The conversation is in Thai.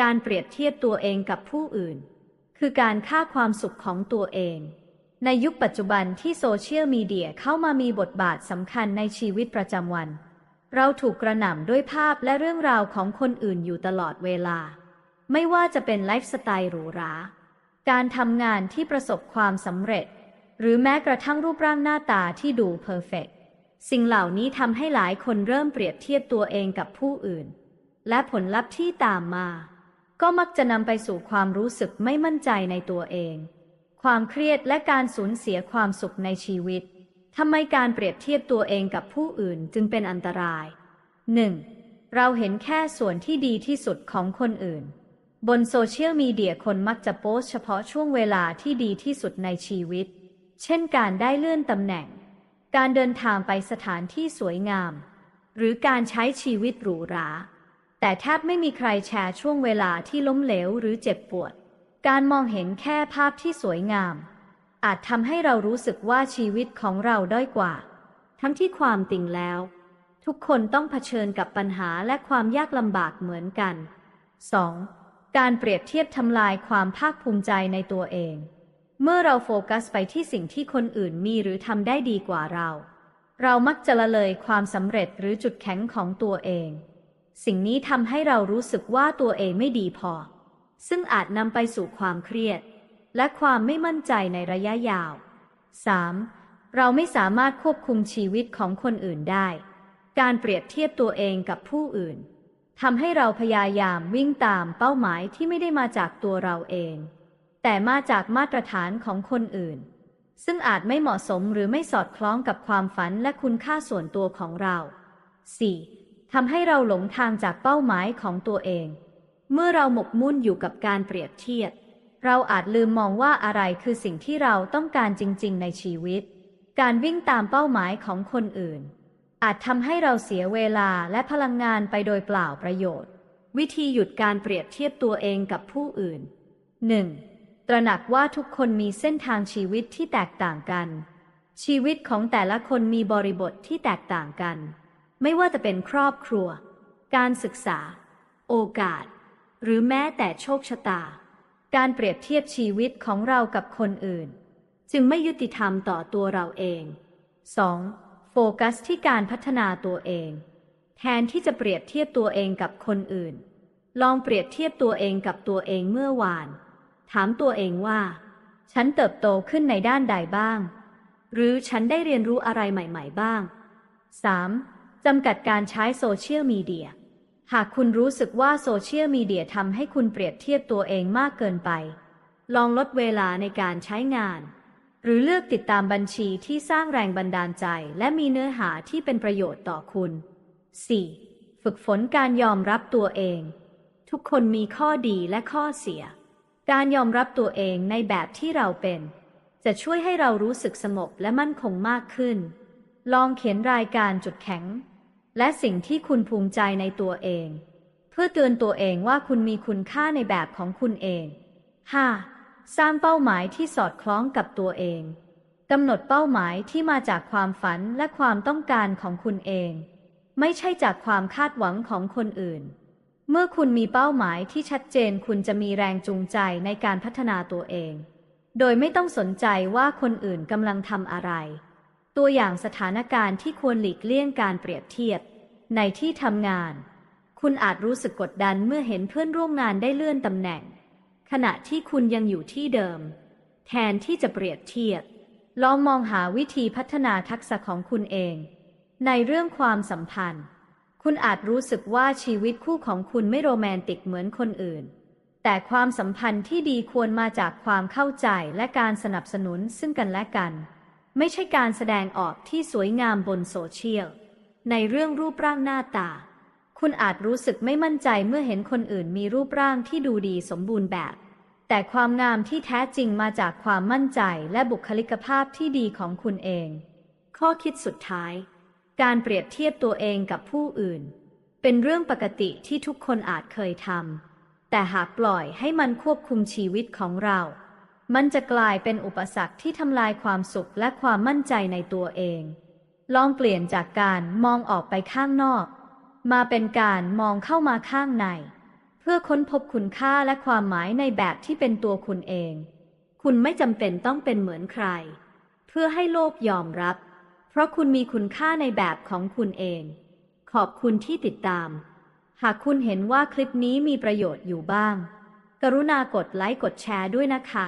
การเปรียบเทียบตัวเองกับผู้อื่น คือการฆ่าความสุขของตัวเอง ในยุคปัจจุบันที่โซเชียลมีเดียเข้ามามีบทบาทสำคัญในชีวิตประจำวัน เราถูกกระหน่ำด้วยภาพและเรื่องราวของคนอื่นอยู่ตลอดเวลา ไม่ว่าจะเป็นไลฟ์สไตล์หรูหรา การทำงานที่ประสบความสำเร็จ หรือแม้กระทั่งรูปร่างหน้าตาที่ดูเพอร์เฟกต์สิ่งเหล่านี้ทำให้หลายคนเริ่มเปรียบเทียบตัวเองกับผู้อื่น และผลลัพธ์ที่ตามมา ก็มักจะนำไปสู่ความรู้สึกไม่มั่นใจในตัวเอง ความเครียดและการสูญเสียความสุขในชีวิตทำไมการเปรียบเทียบตัวเองกับผู้อื่นจึงเป็นอันตราย 1. เราเห็นแค่ส่วนที่ดีที่สุดของคนอื่น บนโซเชียลมีเดียคนมักจะโพสเฉพาะช่วงเวลาที่ดีที่สุดในชีวิต เช่นการได้เลื่อนตำแหน่ง การเดินทางไปสถานที่สวยงาม หรือการใช้ชีวิตหรูหรา แต่แทบไม่มีใครแชร์ช่วงเวลาที่ล้มเหลวหรือเจ็บปวด การมองเห็นแค่ภาพที่สวยงาม อาจทำให้เรารู้สึกว่าชีวิตของเราด้อยกว่า ทั้งที่ความจริงแล้ว ทุกคนต้องเผชิญกับปัญหาและความยากลำบากเหมือนกัน 2. การเปรียบเทียบทำลายความภาคภูมิใจในตัวเอง เมื่อเราโฟกัสไปที่สิ่งที่คนอื่นมีหรือทำได้ดีกว่าเรา เรามักจะละเลยความสำเร็จหรือจุดแข็งของตัวเอง สิ่งนี้ทำให้เรารู้สึกว่าตัวเองไม่ดีพอ ซึ่งอาจนำไปสู่ความเครียด และความไม่มั่นใจในระยะยาว 3. เราไม่สามารถควบคุมชีวิตของคนอื่นได้ การเปรียบเทียบตัวเองกับผู้อื่นทำให้เราพยายามวิ่งตามเป้าหมายที่ไม่ได้มาจากตัวเราเอง แต่มาจากมาตรฐานของคนอื่น ซึ่งอาจไม่เหมาะสมหรือไม่สอดคล้องกับความฝันและคุณค่าส่วนตัวของเรา 4. ทำให้เราหลงทางจากเป้าหมายของตัวเอง เมื่อเราหมกมุ่นอยู่กับการเปรียบเทียบ เราอาจลืมมองว่าอะไรคือสิ่งที่เราต้องการจริง ๆ ในชีวิต การวิ่งตามเป้าหมายของคนอื่น อาจทำให้เราเสียเวลาและพลังงานไปโดยเปล่าประโยชน์ วิธีหยุดการเปรียบเทียบตัวเองกับผู้อื่น 1. ตระหนักว่าทุกคนมีเส้นทางชีวิตที่แตกต่างกัน ชีวิตของแต่ละคนมีบริบทที่แตกต่างกัน ไม่ว่าจะเป็นครอบครัว การศึกษา โอกาส หรือแม้แต่โชคชะตา การเปรียบเทียบชีวิตของเรากับคนอื่น จึงไม่ยุติธรรมต่อตัวเราเอง 2. โฟกัสที่การพัฒนาตัวเอง แทนที่จะเปรียบเทียบตัวเองกับคนอื่น ลองเปรียบเทียบตัวเองกับตัวเองเมื่อวาน ถามตัวเองว่า ฉันเติบโตขึ้นในด้านใดบ้าง หรือฉันได้เรียนรู้อะไรใหม่ ๆ บ้าง 3. จำกัดการใช้โซเชียลมีเดีย หากคุณรู้สึกว่าโซเชียลมีเดียทำให้คุณเปรียบเทียบตัวเองมากเกินไป ลองลดเวลาในการใช้งาน หรือเลือกติดตามบัญชีที่สร้างแรงบันดาลใจ และมีเนื้อหาที่เป็นประโยชน์ต่อคุณ 4. ฝึกฝนการยอมรับตัวเอง ทุกคนมีข้อดีและข้อเสีย การยอมรับตัวเองในแบบที่เราเป็น จะช่วยให้เรารู้สึกสงบและมั่นคงมากขึ้น ลองเขียนรายการจุดแข็ง และสิ่งที่คุณภูมิใจในตัวเอง เพื่อเตือนตัวเองว่าคุณมีคุณค่าในแบบของคุณเอง 5. สร้างเป้าหมายที่สอดคล้องกับตัวเองกำหนดเป้าหมายที่มาจากความฝันและความต้องการของคุณเอง ไม่ใช่จากความคาดหวังของคนอื่น เมื่อคุณมีเป้าหมายที่ชัดเจนคุณจะมีแรงจูงใจในการพัฒนาตัวเอง โดยไม่ต้องสนใจว่าคนอื่นกำลังทำอะไร ตัวอย่างสถานการณ์ที่ควรหลีกเลี่ยงการเปรียบเทียบ ในที่ทำงาน คุณอาจรู้สึกกดดันเมื่อเห็นเพื่อนร่วมงานได้เลื่อนตำแหน่ง ขณะที่คุณยังอยู่ที่เดิม แทนที่จะเปรียบเทียบ ลองมองหาวิธีพัฒนาทักษะของคุณเอง ในเรื่องความสัมพันธ์ คุณอาจรู้สึกว่าชีวิตคู่ของคุณไม่โรแมนติกเหมือนคนอื่น แต่ความสัมพันธ์ที่ดีควรมาจากความเข้าใจและการสนับสนุนซึ่งกันและกัน ไม่ใช่การแสดงออกที่สวยงามบนโซเชียล ในเรื่องรูปร่างหน้าตา คุณอาจรู้สึกไม่มั่นใจเมื่อเห็นคนอื่นมีรูปร่างที่ดูดีสมบูรณ์แบบ แต่ความงามที่แท้จริงมาจากความมั่นใจและบุคลิกภาพที่ดีของคุณเอง ข้อคิดสุดท้าย การเปรียบเทียบตัวเองกับผู้อื่น เป็นเรื่องปกติที่ทุกคนอาจเคยทำแต่หากปล่อยให้มันควบคุมชีวิตของเรา มันจะกลายเป็นอุปสรรคที่ทำลายความสุขและความมั่นใจในตัวเอง ลองเปลี่ยนจากการมองออกไปข้างนอก มาเป็นการมองเข้ามาข้างใน เพื่อค้นพบคุณค่าและความหมายในแบบที่เป็นตัวคุณเอง คุณไม่จำเป็นต้องเป็นเหมือนใคร เพื่อให้โลกยอมรับ เพราะคุณมีคุณค่าในแบบของคุณเอง ขอบคุณที่ติดตาม หากคุณเห็นว่าคลิปนี้มีประโยชน์อยู่บ้าง กรุณากดไลค์กดแชร์ด้วยนะคะ